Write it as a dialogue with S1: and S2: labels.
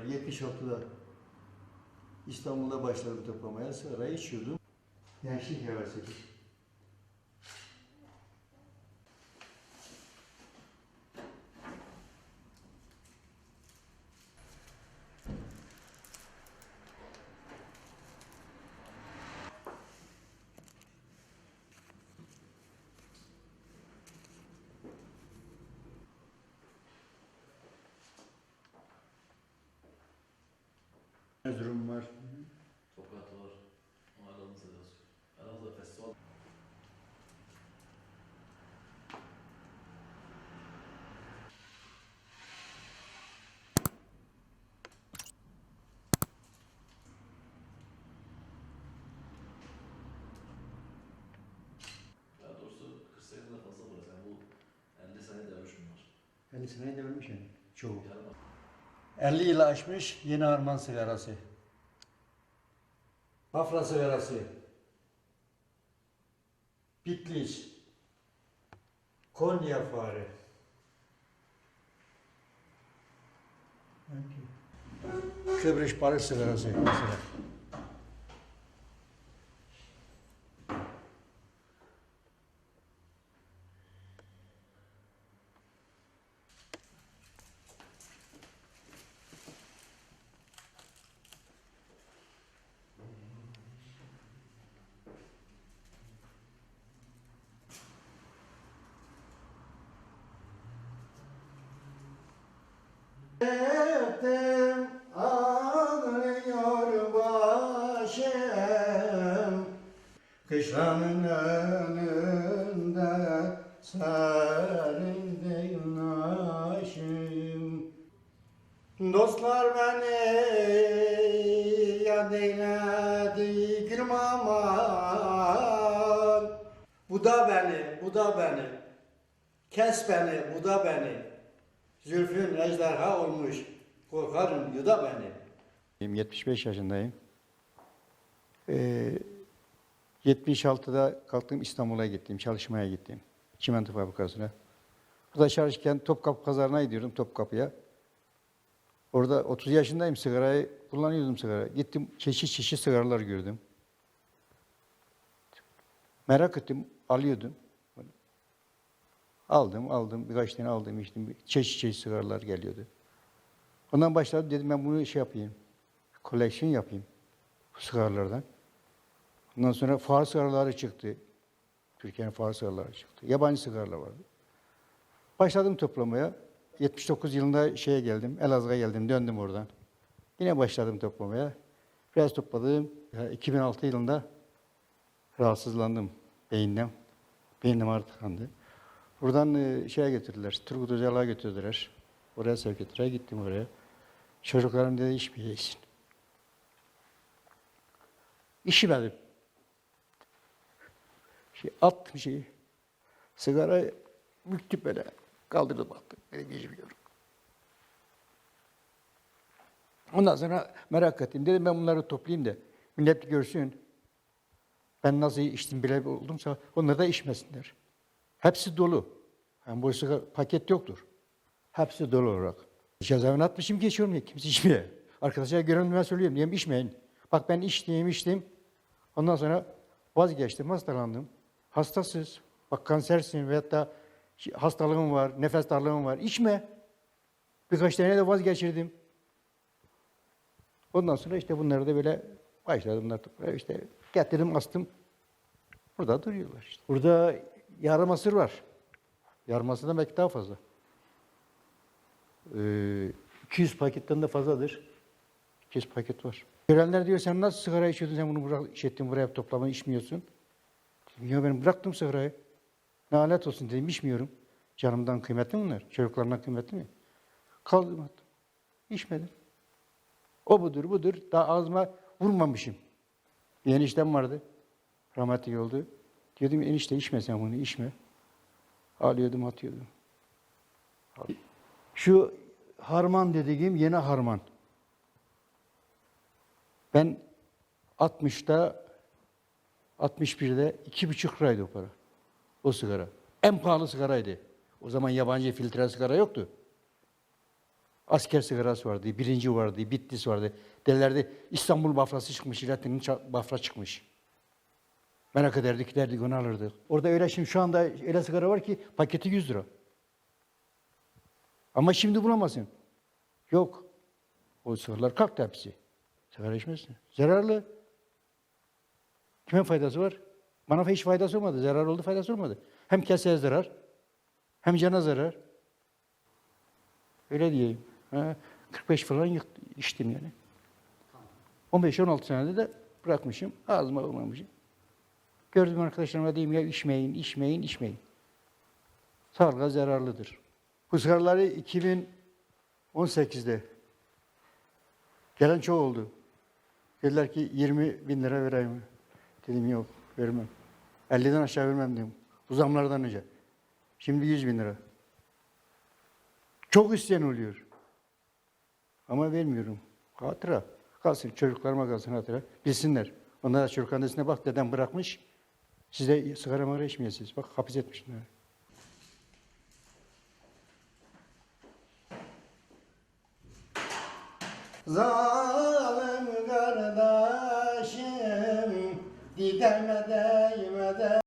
S1: var. 76'da İstanbul'da başladım toplamaya. Sigara içiyordum. Gençlik hevesidir. Erzurum var.
S2: Tokat var. Aramızda da Aramızda festival. Ya doğrusu 40 seneden fazla burası. Yani bu 50 sene devrişim var.
S1: 50 seneyi devirmiş yani. Çoğu.
S2: Yarım
S1: 50 yılı aşmış yeni harman sigarası. Bafra sigarası. Bitlis. Konya fare. Kıbrıs barış sigarası mesela. Ettim ağrıyor başım. Kışlanın önünde serildi naşım Dostlar beni yad eyledi gülüm aman Bu da beni, bu da beni. Kes beni, bu da beni. Zülfün ejderha olmuş, korkarım yuda beni. 75 yaşındayım. Ee, 76'da kalktım İstanbul'a gittim, çalışmaya gittim. Çimento fabrikasına. Burada çalışırken Topkapı pazarına gidiyordum, Topkapı'ya. Orada 30 yaşındayım, sigarayı kullanıyordum sigara. Gittim, çeşit çeşit sigaralar gördüm. Merak ettim, alıyordum. Aldım, aldım, birkaç tane aldım, içtim. Çeşit çeşit sigaralar geliyordu. Ondan başladım, dedim ben bunu şey yapayım, koleksiyon yapayım bu sigaralardan. Ondan sonra far sigaraları çıktı. Türkiye'nin far sigaraları çıktı. Yabancı sigaralar vardı. Başladım toplamaya. 79 yılında şeye geldim, Elazığ'a geldim, döndüm oradan. Yine başladım toplamaya. Biraz topladım. Ya 2006 yılında rahatsızlandım beyinden. Beynim artık kandı. Buradan e, şeye getirdiler, Turgut Özal'a götürdüler. Oraya sevk ettiler, gittim oraya. Çocuklarım dedi içmeyeceksin. İçmedim. Şey, attım şeyi. Sigara büktüm böyle. Kaldırdım attım. Dedim içmiyorum. Ondan sonra merak ettim. Dedim ben bunları toplayayım da millet görsün. Ben nasıl içtim bile oldumsa onları da içmesinler. Hepsi dolu. Yani bu sigara paket yoktur. Hepsi dolu olarak. Cezaevine atmışım geçiyorum ya kimse içmiyor. Arkadaşlar görevlime söylüyorum diyorum içmeyin. Bak ben içtiğim içtim. Ondan sonra vazgeçtim, hastalandım. Hastasız. Bak kansersin veyahut da hastalığın var, nefes darlığın var. İçme. Birkaç tane de vazgeçirdim. Ondan sonra işte bunları da böyle başladım. İşte getirdim, astım. Burada duruyorlar işte. Burada yarım asır var. Yarım asırdan belki daha fazla. Ee, 200 paketten de fazladır. 200 paket var. Görenler diyor sen nasıl sigara içiyordun sen bunu bırak, iş ettin buraya toplama içmiyorsun. Ya ben bıraktım sigarayı. Ne alet olsun dedim içmiyorum. Canımdan kıymetli mi bunlar? Çocuklarından kıymetli mi? Kaldım attım. İçmedim. O budur budur. Daha ağzıma vurmamışım. Bir eniştem vardı. Rahmetli oldu. Diyordum enişte içme sen bunu içme. Alıyordum atıyordum. Şu harman dediğim yeni harman. Ben 60'ta 61'de iki buçuk liraydı o para. O sigara. En pahalı sigaraydı. O zaman yabancı filtre sigara yoktu. Asker sigarası vardı, birinci vardı, bitlis vardı. Derlerdi İstanbul bafrası çıkmış, İlatin'in bafra çıkmış. Merak ederdik, giderdik onu alırdık. Orada öyle şimdi şu anda öyle sigara var ki paketi 100 lira. Ama şimdi bulamazsın. Yok. O sigaralar kalktı hepsi. Sigara içmezsin. Zararlı. Kime faydası var? Bana hiç faydası olmadı. Zarar oldu, faydası olmadı. Hem keseye zarar, hem cana zarar. Öyle diyeyim. Ha, 45 falan yık- içtim yani. 15-16 senede de bırakmışım. Ağzıma almamışım. Gördüğüm arkadaşlarıma diyeyim ya içmeyin, içmeyin, içmeyin. Sağlığa zararlıdır. Bu sigaraları 2018'de gelen çok oldu. Dediler ki 20 bin lira vereyim. Dedim yok vermem. 50'den aşağı vermem dedim. Bu zamlardan önce. Şimdi 100 bin lira. Çok isteyen oluyor. Ama vermiyorum. Hatıra. Kalsın çocuklarıma kalsın hatıra. Bilsinler. Onlar da çocuk annesine bak dedem bırakmış. Siz de sigara mara içmeyesiniz. Bak hapis etmişler. Zalim kardeşim Dideme değmeden